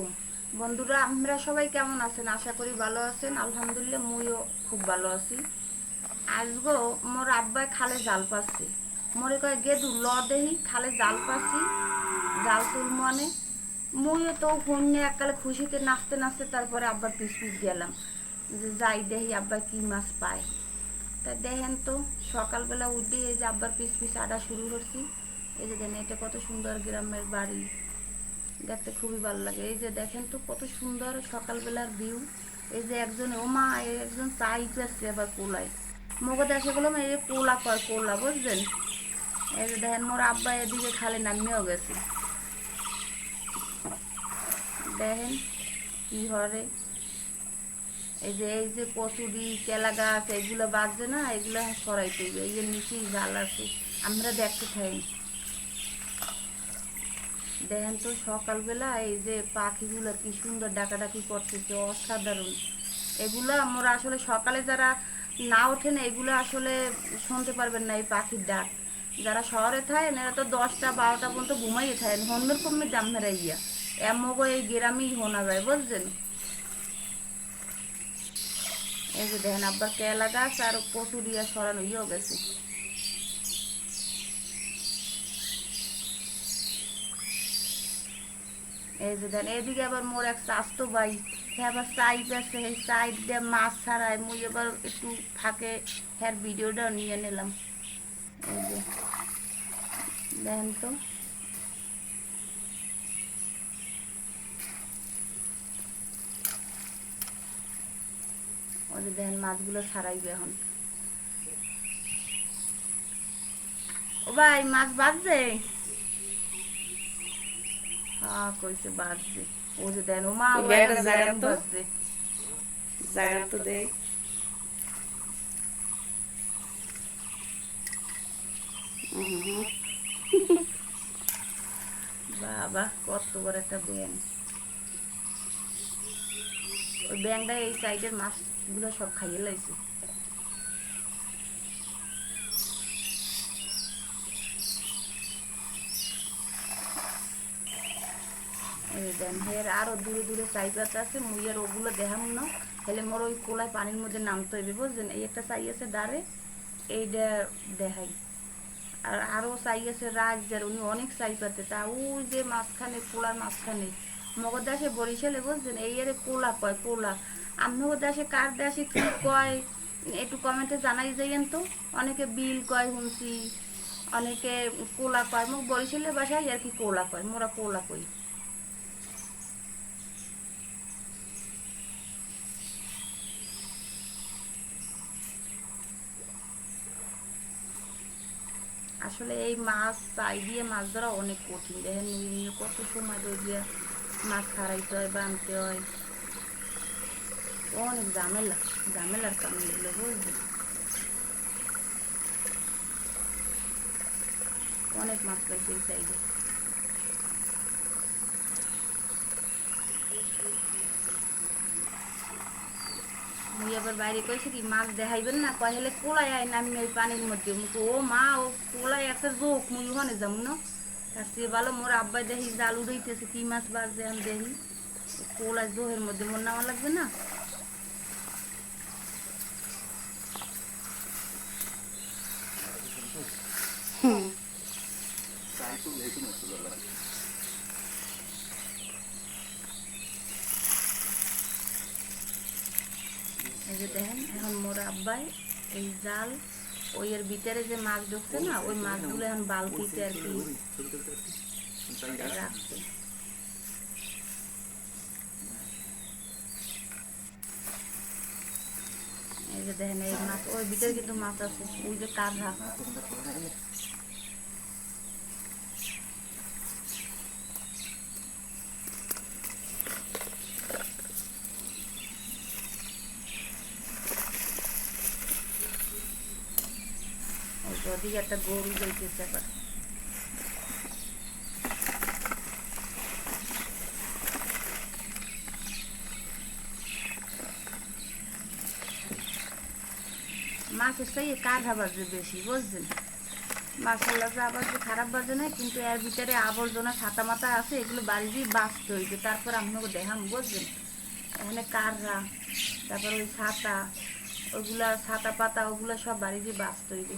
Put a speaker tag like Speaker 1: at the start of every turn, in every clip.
Speaker 1: আলাইকুম। বন্ধুরা, আমরা সবাই কেমন আছেন? আশা করি ভালো আছেন। আলহামদুলিল্লাহ, মুইও খুব ভালো আছি। আজগো মোর আব্বাই খালে জাল পাচ্ছি। মোরে কয়, গেদু, ল দেহি, খালে জাল পাচ্ছি। জাল তুল মনে মুইও তো হন্যে এককালে খুশিতে নাচতে নাচতে তারপরে আব্বার পিস পিস গেলাম। যে যাই দেহি, আব্বা কি মাছ পায়। তা দেখেন তো, সকালবেলা উঠে এই যে আব্বার পিস পিস আডা শুরু করছি। এই যে দেখেন, এটা কত সুন্দর গ্রামের বাড়ি। দেখতে খুবই ভালো লাগে। এই যে দেখেন তো কত সুন্দর সকালবেলার ভিউ এই যে একজন ওমা এই একজন চাই পেয়েছে আবার কোলায় মগো দেশে গেলাম এই কোলা কয় কোলা বুঝলেন? এই যে দেখেন, মোর আব্বা এদিকে খালি নামিয়েও গেছে। দেখেন কি হরে এই যে এই যে কচুরি, কেলা গাছ, এগুলো বাজছে না, এগুলো সরাইতে এই যে নিচেই জাল আছে, আমরা দেখতে থাই দেখেন তো সকালবেলা এই যে পাখিগুলো কি সুন্দর ডাকাডাকি করতেছে, অসাধারণ। এগুলো আমরা আসলে সকালে যারা না ওঠেন, এগুলো আসলে শুনতে পারবেন না এই পাখির ডাক। যারা শহরে থাকেন, এরা তো দশটা, বারোটা পর্যন্ত ঘুমাইয়ে থাকেন। হন্যের কমে দাম ইয়া। এমগো এই গ্রামেই হোনা যায়, বুঝছেন? এই যে দেখেন আব্বার কেলা গাছ আর কচুরিয়া সরানো, ইয়েও গেছে। এই যে দেন, এদিকে আবার মোর এক স্বাস্থ্য বাই হ্যাঁ আবার সাইড আছে, সেই সাইড দিয়ে মাছ ছাড়ায়। মুই এবার একটু ফাঁকে হ্যাঁ ভিডিওটা নিয়ে নিলাম। এই যে দেখেন তো। ওই যে দেখেন মাছগুলো ছাড়াইবে এখন। ও ভাই, মাছ বাজছে? বাজছে ও যে দেন ও মা
Speaker 2: ব্যাগটা জায়গা তো?
Speaker 1: বাজছে
Speaker 2: জায়গা তো দেয়
Speaker 1: বাবা কত বড় একটা ব্যাং ওই ব্যাংটা এই সাইডের মাছগুলো সব খাইয়ে লাইছে হের আরও দূরে দূরে আছে ওগুলো দেখাম না। মোর ওই কোলায় পানির মধ্যে নামতে বুঝছেন? এই একটা চাই আছে ডারে এইটা দেখাই। আর আরও চাই আছে উনি অনেক তা ওই যে মাঝখানে, কোলার মাঝখানে। মগর দেশে বরিশালে এই আরে কোলা কয়, কোলা। আপনার দেশে কার দেশে কি কয়, একটু কমেন্টে জানাই যাইয়েন তো। অনেকে বিল কয় শুনছি, অনেকে কোলা কয়। মোক বরিশালের বাসায় আর কি কোলা কয়, মোরা কোলা কই। আসলে এই মাছ, চাই দিয়ে মাছ ধরা অনেক কঠিন। দেখেন কত সময় দিয়ে মাছ খারাইতে হয়, বানতে হয়। অনেক ঝামেলা, ঝামেলার কাম এগুলো বুঝলি অনেক মাছ পাইছে এই সাইডে মুই বাইরে কইছে কি, মাছ দেখাইবেন না? কয়, হলে কোলায় আয় নামি ওই পানির মধ্যে। মুখ ও মা, ও কোলায় একটা জোক, মুই ওখানে যাম না। তার সে ভালো, মোর আব্বাই দেখি জাল উড়াইতেছে, কি মাছ বাজছে আমি দেখি। কোলায় জোহের মধ্যে, মোর নামা লাগবে না? যে দেখেন, এখন মোর আব্বাই এই জাল, ওই এর ভিতরে যে মাছ ঢুকছে না, ওই মাছগুলো এখন বালতিতে আর কি রাখছে। এই যে দেখেন, এই মাছ, ওই ভিতরে কিন্তু মাছ আছে, ওই যে কাঁধা ওদিকে একটা গরু যাইতেছে আবার। মাছের চাইয়ে কাঁধা বাজবে বেশি, বুঝছেন? মার্শাল্লাহ আবার যে খারাপ বাজে না কিন্তু এর ভিতরে আবর্জনা ছাতা মাথা আছে, এগুলো বাড়ি দিয়ে বাঁচতে হইবে, তারপর আপনাকে দেখাম বুঝলেন এখানে কাররা, তারপর ওই ছাতা, ওগুলা ছাতা পাতা, ওগুলো সব বাড়ি দিয়ে বাঁচতে হইবে।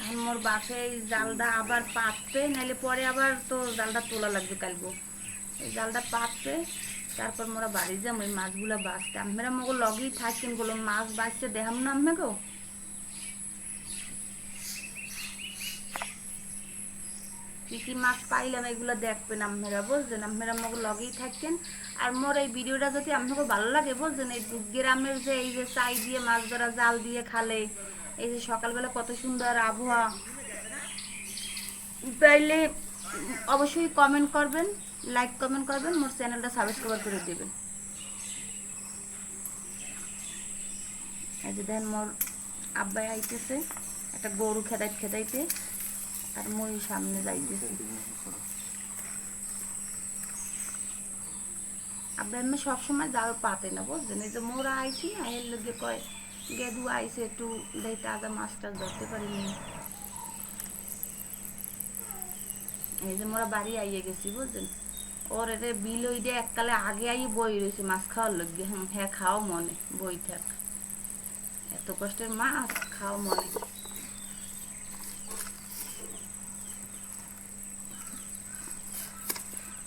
Speaker 1: এখন মোর বাসে এই জালটা আবার পাতবে নাহলে পরে আবার তো জালটা তোলা লাগবে কালগো এই জালটা পাতবে, তারপর মোরা বাড়ি যাম, ওই বাঁচতে। আমরা মগো লগেই বলো, মাছ দেখাম না মাছ পাইলাম, এগুলো দেখবেন আপনারা বুঝলেন আপনারা মগো লগেই আর মোর এই ভিডিওটা যদি আপনাকে ভালো লাগে বুঝলেন এই গ্রামের যে, এই যে চাই দিয়ে মাছ ধরা, জাল দিয়ে খালে এই যে সকালবেলা কত সুন্দর আবহাওয়া। তাইলে অবশ্যই কমেন্ট করবেন লাইক কমেন্ট করবেন, মোর চ্যানেলটা সাবস্ক্রাইব করে দেবেন। এই যে দেখেন মোর আব্বাই আইতেছে, একটা গরু খেদাই খেদাইতে, আর মই সামনে যাইতেছি। আব্বাই আমি সবসময় জাল পাতে না বুঝলেন এই যে মোরা আইছি না, এর লোকে কয় গেদু আইছে একটু দেই তাজা মাছ টাছ ধরতে পারিনি। এই যে মোরা বাড়ি আইয়ে গেছি বুঝলেন ওর এটা বিল ওইটা এককালে আগে আইয়ে বই রয়েছে মাছ খাওয়ার লোক হ্যাঁ খাও মনে, বই থাক। এত কষ্টের মাছ খাও মনে।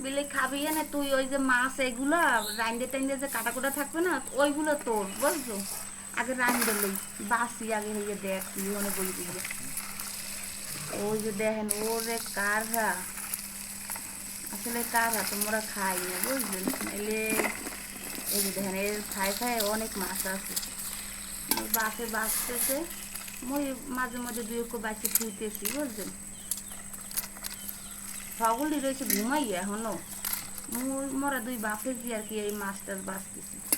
Speaker 1: বিলে খাবি না তুই ওই যে মাছ এগুলা, রাইন্দে টাইন্দে যে কাটা কুটা থাকবে না, ওইগুলো তোর, বুঝছ? আগে রাইন্দে লই বাসি আগে হইয়ে দেখ তুই অনেক বলি দিবে ওই যে দেখেন ওরে কারহা আসলে কারহা তোমরা খাই না বুঝলেন এলে এই যে দেখেন এর খাই খাই অনেক মাছ আছে বাসে বাঁচতেছে মই মাঝে মাঝে দুই একটু বাঁচে খুঁজতেছি বুঝলেন সকলই রয়েছে ঘুমাই এখনও মুই মরা দুই বাপে যে আর কি এই মাছ টাছ বাঁচতেছি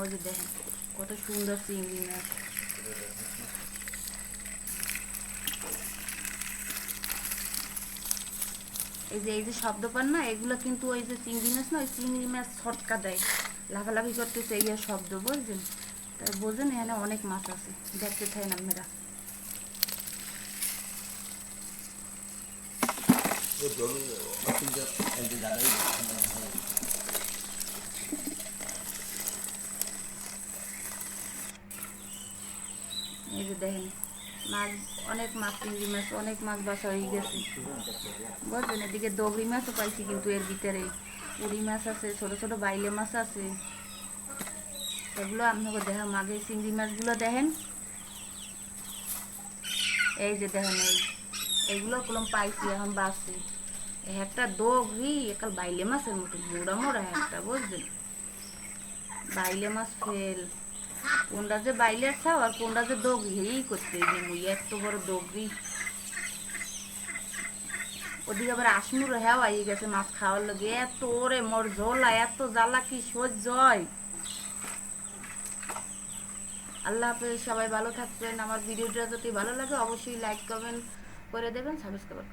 Speaker 1: ওই যে দেখেন, কত সুন্দর চিংড়ি মাছ। এই যে এই যে শব্দ পান না, এগুলো কিন্তু ওই যে চিংড়ি মাছ না, ওই চিংড়ি মাছ ছটকা দেয়। লাফালাফি করতেছে এই শব্দ বুঝছেন তাই বোঝেন, এখানে অনেক মাছ আছে। দেখতে থাকেন আপনারা। এই যে দেখেন, মাছ, অনেক মাছ, চিংড়ি মাছ, অনেক মাছ বাসা হয়ে গেছে। বুঝলেন এদিকে দগরি মাছও পাইছি কিন্তু এর ভিতরে। পুরি মাছ আছে, ছোট ছোট বাইলে মাছ আছে। এগুলো আপনাকে দেখা মাগে চিংড়ি মাছগুলো দেখেন। এই যে দেখেন, এই। এইগুলো কলম পাইছি, এখন বাসছি একটা দগরি একাল বাইলে মাছের মতো, বুড়া মোড়া একটা বুঝলেন বাইলে মাছ ফেল। কোনটা যে বাইলের ছাও আর কোনটা যে দগরি এই করতে যে মুই এত বড় দগরি ওদিকে আবার আসমুর হ্যাঁ আই গেছে মাছ খাওয়ার লগে। এত ওরে মোর ঝোলা, এত জ্বালা, কি সহ্য হয় আল্লাহ হাফেজ, সবাই ভালো থাকবেন। আমার ভিডিওটা যদি ভালো লাগে, অবশ্যই লাইক কমেন্ট করে দেবেন সাবস্ক্রাইব